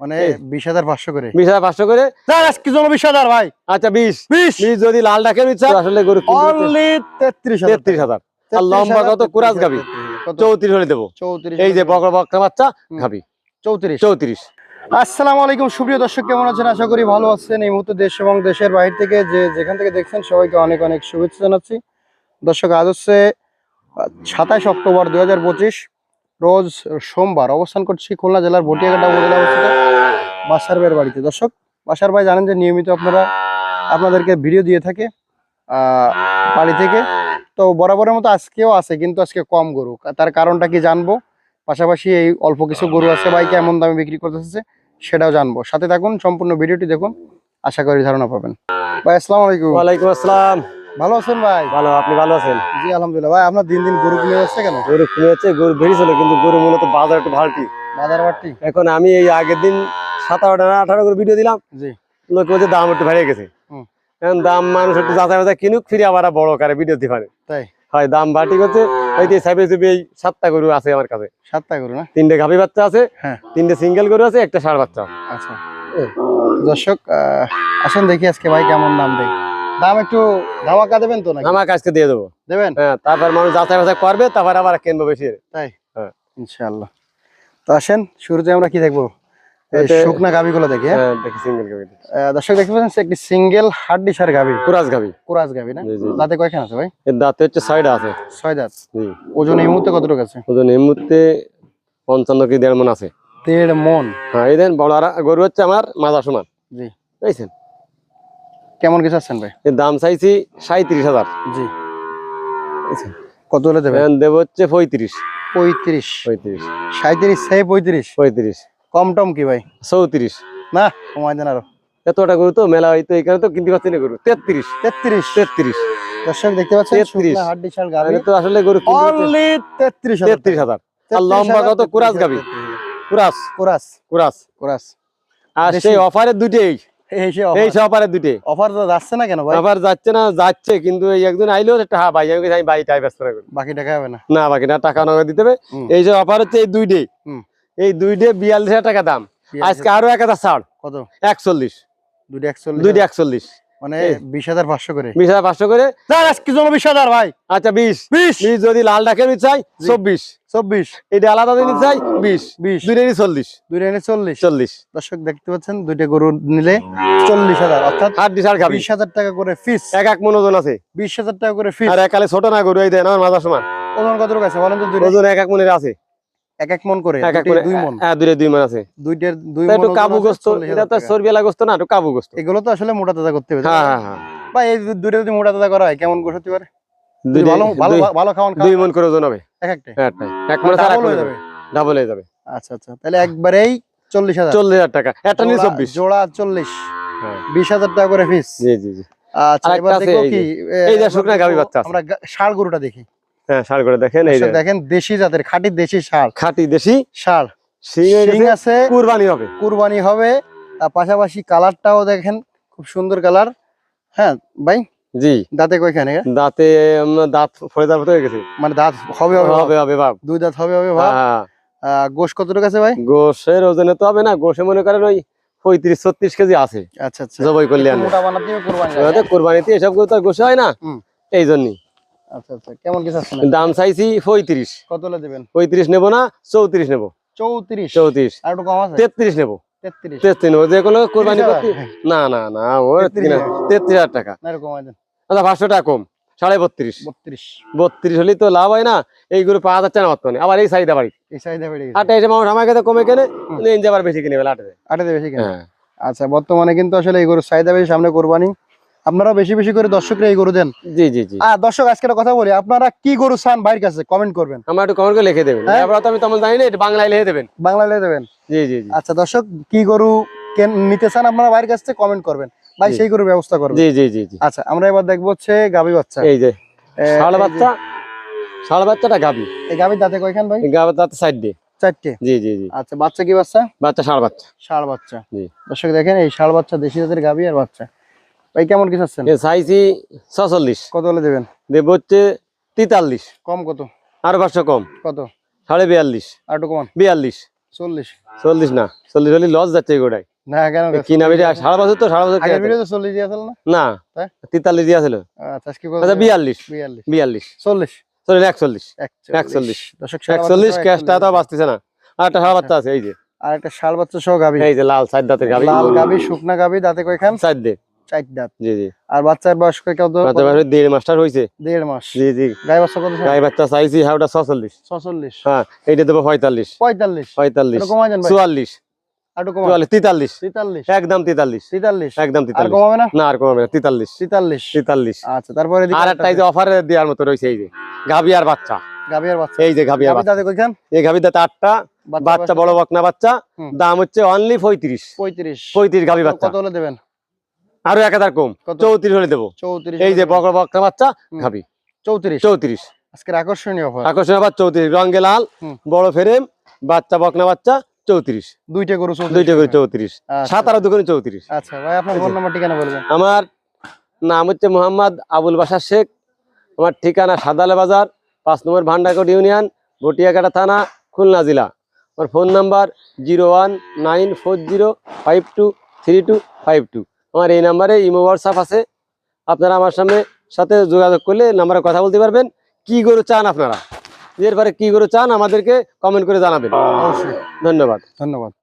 মানে বিশ হাজার পাঁচশো করে। বিশ হাজার পাঁচশো করে? বিশ হাজার ভাই। আচ্ছা বিশ। বিশ? যদি লাল ডাকে আসলে গরু তেত্রিশ তেত্রিশ হাজার। লম্বা কত? কুরাস গাভী? চৌত্রিশ হলে দেবো। চৌত্রিশ এই যে বকরা বকরা বাচ্চা। খাবি চৌত্রিশ। চৌত্রিশ। আসসালামু আলাইকুম সুপ্রিয় দর্শক কেমন আছেন? আশা করি ভালো আছেন। এই মুহূর্তে দেশ এবং দেশের বাইরে থেকে যে যেখান থেকে দেখছেন সবাইকে অনেক অনেক শুভেচ্ছা জানাচ্ছি। দর্শক আজ হচ্ছে সাতাইশ অক্টোবর দুই হাজার পঁচিশ। রোজ সোমবার অবস্থান করছি খুলনা জেলার ভটিয়াঘাটা উপজেলা অবস্থিত বাসার ভাইয়ের বাড়িতে। দর্শক, বাসার ভাই জানেন যে নিয়মিত আপনারা আপনাদেরকে ভিডিও দিয়ে থাকে বাড়ি থেকে। তো বরাবরের মতো আজকেও আছে, কিন্তু আজকে কম গরু। তার কারণটা কি জানব? পাশাপাশি এই অল্প কিছু গরু আছে ভাই, কেমন দামে বিক্রি করতেছে সেটাও জানব। সাথে থাকুন, সম্পূর্ণ ভিডিওটি দেখুন। আশা করি ধারণা পাবেন। ভাই, আসসালামু আলাইকুম। ওয়ালাইকুম আসসালাম। ভালো আছেন ভাই? ভালো আপনি ভালো আছেন? জি আলহামদুলিল্লাহ। ভাই আপনার দিন দিন গরু কিনে যাচ্ছে কেন? গরু কিনে হচ্ছে গরু বেরিয়েছিল কিন্তু গরু মূলত বাজার একটু ভালটি বাজার বাড়তি এখন আমি এই আগের দিন সাতারোটা না আঠারো করে ভিডিও দিলাম। জি। লোক বলছে দাম একটু বেড়ে গেছে। এখন দাম মানুষ একটু যাচাই বাজার কিনুক ফিরে আবার বড় কারে ভিডিও দিতে পারে তাই? হয় দাম বাটি করছে। ওই যে সাইবে সাইবে এই সাতটা গরু আছে আমার কাছে। সাতটা গরু না? তিনটে গাভী বাচ্চা আছে হ্যাঁ। তিনটে সিঙ্গেল গরু আছে একটা ষাড় বাচ্চা। আচ্ছা। দর্শক আসেন দেখি আজকে ভাই কেমন দাম দেয়। দাম একটু ধামাকা দেবেন তো নাকি? আমার কাছকে দিয়ে দেবো। দেবেন? হ্যাঁ তারপর মানুষ যাচাই বাছাই করবে তারপর আবার কিনবো বেশি ইনশাআল্লাহ। তো আসেন শুরুতে আমরা কি দেখব? এই এতে- শুকনা গাভিগুলো দেখি হ্যাঁ? হ্যাঁ দেখি সিঙ্গেল গাভী দর্শক দেখতে পাচ্ছেন একটি সিঙ্গেল হাড্ডি সার গাভি। কুরাস গাভী। কুরাজ গাভি না? জি জি দাঁতে কয়খান আছে ভাই? এর দাঁতে হচ্ছে আছে। ছয় দাঁত। ওজন এই মুহূর্তে কতটুকু আছে? ওজন এই মুহূর্তে পঞ্চান্ন কি দেড় মন আছে। দেড় মন। হ্যাঁ এই দেন বড় গরু হচ্ছে আমার মাজা সমান। জি। বুঝছেন কেমন কিছু আছেন ভাই? এর দাম চাইছি সাঁত্রিশ হাজার। জি? কত হলে দেবেন? দেবো হচ্ছে পঁয়ত্রিশ। পঁয়ত্রিশ। পঁয়ত্রিশ। সাঁত্রিশ সেই পঁয়ত্রিশ। পঁয়ত্রিশ। কম টম কি ভাই? চৌত্রিশ। না কমাই দেন আরও। এতটা গরু তো মেলা হয়তো এখানে তো কিনতে পারছি না গরু। তেত্রিশ। তেত্রিশ। তেত্রিশ। দর্শক দেখতে পাচ্ছেন 33 শুকনা হাড্ডি সার গাভি। আমি তো আসলে গরু তেত্রিশ তেত্রিশ হাজার। আর লম্বা কত? কুরাস গাভী। কুরাস। কুরাস। কুরাস। কুরাস। আর সেই অফারের দুটেই এই অফার যাচ্ছে না কেন ভাই? অফার যাচ্ছে না যাচ্ছে কিন্তু এই একজন আইলেও একটা হ্যাঁ ভাই আমি আমি বাই টাই ব্যস্ত রাখব বাকি টাকা হবে না? না বাকি না টাকা নগদ দিতে হবে। এই যে অফার হচ্ছে এই দুই ডে এই দুই ডে বিয়াল্লিশ হাজার টাকা দাম। আজকে আরও এক হাজার ছাড় কত? একচল্লিশ। দুইটা একচল্লিশ। দুইটা একচল্লিশ। মানে বিশ হাজার পাঁচশো করে। বিশ হাজার পাঁচশো করে? আজকে জন্য বিশ হাজার ভাই? আচ্ছা বিশ। বিশ? বিশ যদি লাল ডাকে নিতে চাই চব্বিশ। চব্বিশ। এটা আলাদা নিতে চাই বিশ। বিশ। দুইটা চল্লিশ। চল্লিশ। চল্লিশ। দর্শক দেখতে পাচ্ছেন দুইটা গরু নিলে চল্লিশ হাজার অর্থাৎ খাবি। বিশ হাজার টাকা করে ফিস এক এক মন ওজন আছে। বিশ হাজার টাকা করে ফিস আর একালে ছোট না গরু এই দেন আমার মাথা সমান। ওজন কত আছে বলেন তো ওজন এক এক মনের আছে। এক এক মন করে এক এক দুইটাই দুই মন। হ্যাঁ দুইটা দুই মন আছে। দুইটার দুই তা মন একটু কাবু গোস্ত এটা তো টাকা। সরবিয়ালা গোস্ত না একটু কাবু গোস্ত। এগুলো তো আসলে মোটা তাজা করতে হবে হ্যাঁ হ্যাঁ হ্যাঁ। এই দুইটা যদি মোটা তাজা করা হয় কেমন গোস হতে পারে? ভালো ভালো ভালো খাওয়ান দুই মন করে ওজন হবে। এক একটা। হ্যাঁ এক মনে ডাবল হয়ে যাবে। ডাবল হয়ে আচ্ছা আচ্ছা। তাহলে একবারেই টাকা। নিয়ে জোড়া- চব্বিশ। জোড়া চল্লিশ। হ্যাঁ। বিশ হাজার টাকা করে ফিস জি জি জি। আচ্ছা এবার এই কি এই যে শুকনা দেখব গাভী বাচ্চা আমরা ষাঁড় গরুটা দেখি। হ্যাঁ ষাড় করে দেখেন এই দেখেন দেশি জাতের খাঁটি দেশি ষাঁড় খাঁটি দেশি শিং গেছে, আছে কুরবানি হবে। কুরবানি হবে। আর পাশাপাশি কালারটাও দেখেন খুব সুন্দর কালার। হ্যাঁ ভাই? জি। দাঁতে কয়খানে? দাঁতে দাঁত ফলে দাঁত হয়ে গেছে। মানে দাঁত হবে হবে হবে বাপ দুই দাঁত হবে হবে ভাব। হ্যাঁ। গোশ কতটুকু আছে ভাই? গোশের ওজনে তো হবে না গোশে মনে করেন ওই পঁয়ত্রিশ ছত্রিশ কেজি আছে। আচ্ছা আচ্ছা। জবাই করলে কোরবানিতে এসব করে তো গোশে হয় না। এই জন্যই। আচ্ছা আচ্ছা। কেমন দাম চাইছি পঁয়ত্রিশ। কত হলে দেবেন? পঁয়ত্রিশ নেব না চৌত্রিশ নেব। চৌত্রিশ? চৌত্রিশ। আর একটু কম আছে? তেত্রিশ নেব। তেত্রিশ। তেত্রিশ নেব। যে কোনো কোরবানি 30,000? করতে না না না ও 33,000 টাকা। না এরকম আচ্ছা পাঁচশো টাকা কম সাড়ে বত্রিশ। বত্রিশ। বত্রিশ হলেই তো লাভ হয় না এইগুলো পাওয়া যাচ্ছে না বর্তমানে। আবার এই সাইডে বাড়ি। এই চাহিদা বেড়ে আটে এসে মানুষ আমার কাছে কমে কেনে নিয়ে আবার বেশি কিনে ফেলে আটে আটাতে বেশি কেন। হ্যাঁ। আচ্ছা বর্তমানে কিন্তু আসলে এই গরুর চাহিদা বেশি সামনে কোরবানি। আপনারা বেশি বেশি করে দর্শকরা এই গরু দেন। জি জি জি। আর দর্শক আজকে একটা কথা বলি আপনারা কি গরু চান বাইরের কাছে কমেন্ট করবেন। আমার একটু কমেন্ট করে লিখে দেবেন। হ্যাঁ? এবার তো আমি তেমন জানি না এটা বাংলায় লিখে দেবেন। বাংলায় লিখে দেবেন? জি জি জি। আচ্ছা দর্শক কি গরু কেন নিতে চান আপনারা বাইরের কাছ থেকে কমেন্ট করবেন। ভাই সেই গরুর ব্যবস্থা করবেন। জি জি জি জি। আচ্ছা আমরা এবার দেখব হচ্ছে গাবি বাচ্চা। এই যে ষাড় বাচ্চা ষাড় বাচ্চাটা গাবি। এই গাবির দাঁতে কয়খান ভাই? এই গাবের দাঁতে সাইড দিয়ে চারটে? জি জি জি। আচ্ছা বাচ্চা কি বাচ্চা? বাচ্চা ষাড় বাচ্চা। ষাড় বাচ্চা। জি। দর্শক দেখেন এই ষাড় বাচ্চা দেশি জাতের গাবি আর বাচ্চা। ভাই কেমন কি চাচ্ছেন? এ চাইছি ছচল্লিশ। কত হলে দেবেন? দেব হচ্ছে তেতাল্লিশ। কম কত? আরও পাঁচশো কম। কত? সাড়ে বিয়াল্লিশ। আর একটু কমান। বিয়াল্লিশ। চল্লিশ। চল্লিশ না চল্লিশ হলে লস যাচ্ছে না কেন? কিনা বছর তো বছর চল্লিশ দিয়ে আসল না না? তেতাল্লিশ দিয়া আচ্ছা আচ্ছা বিয়াল্লিশ। বিয়াল্লিশ। বিয়াল্লিশ। চল্লিশ? চল্লিশ একচল্লিশ। একচল্লিশ। একচল্লিশ। ক্যাশটা তো। বাঁচতেছে না। আর একটা সারা বাচ্চা আছে এই যে। আর একটা ষাড় বাচ্চা সহ গাবি এই যে লাল সাইড দাঁতের গাবি লাল গাবি শুকনা গাবি দাঁতে কয়খান? সাইড দে। চার দাঁত। জি জি। আর বাচ্চার বয়স কত বাচ্চা বয়স দেড় মাস্টার হয়েছে দেড় মাস। জি জি। গায়ে বাচ্চা কত গাই চাইছি হ্যাঁ ওটা হ্যাঁ এইটা দেবো কমাই দেন আচ্ছা এই যে অফারে দেওয়ার মতো রয়েছে এই যে। গাভি বাচ্চা। গাবি আর বাচ্চা। এই যে গাভি বাচ্চা। এই গাভি দাঁতে আটটা। বাচ্চা বড় বকনা বাচ্চা। দাম হচ্ছে অনলি পঁয়ত্রিশ। পঁয়ত্রিশ। পঁয়ত্রিশ গাভি বাচ্চা। কত দেবেন? আরও এক হাজার কম। চৌত্রিশ হলে দেবো। চৌত্রিশ এই যে বকনা বকনা বাচ্চা খাবি। চৌত্রিশ? চৌত্রিশ। আজকের আকর্ষণীয় অফার। আকর্ষণ আবার চৌত্রিশ। রঙে লাল বড় ফ্রেম বাচ্চা বকনা বাচ্চা চৌত্রিশ। দুইটা গরু দুইটা করে চৌত্রিশ। আচ্ছা। সাত আর চৌত্রিশ। আচ্ছা ভাই আপনার ফোন নাম্বার ঠিকানা বলবেন? আমার নাম হচ্ছে মোহাম্মদ আবুল বাসার শেখ। আমার ঠিকানা সাদালে বাজার পাঁচ নম্বর ভান্ডারকোট ইউনিয়ন বটিয়াকাটা থানা খুলনা জেলা। আমার phone number zero one nine four zero five two three two five two. আমার এই নাম্বারে ইমো হোয়াটসঅ্যাপ আছে। আপনারা আমার সামনে সাথে যোগাযোগ করলে নাম্বারে কথা বলতে পারবেন। কি গরু চান আপনারা? এরপরে কি গরু চান আমাদেরকে কমেন্ট করে জানাবেন। অবশ্যই। ধন্যবাদ। ধন্যবাদ।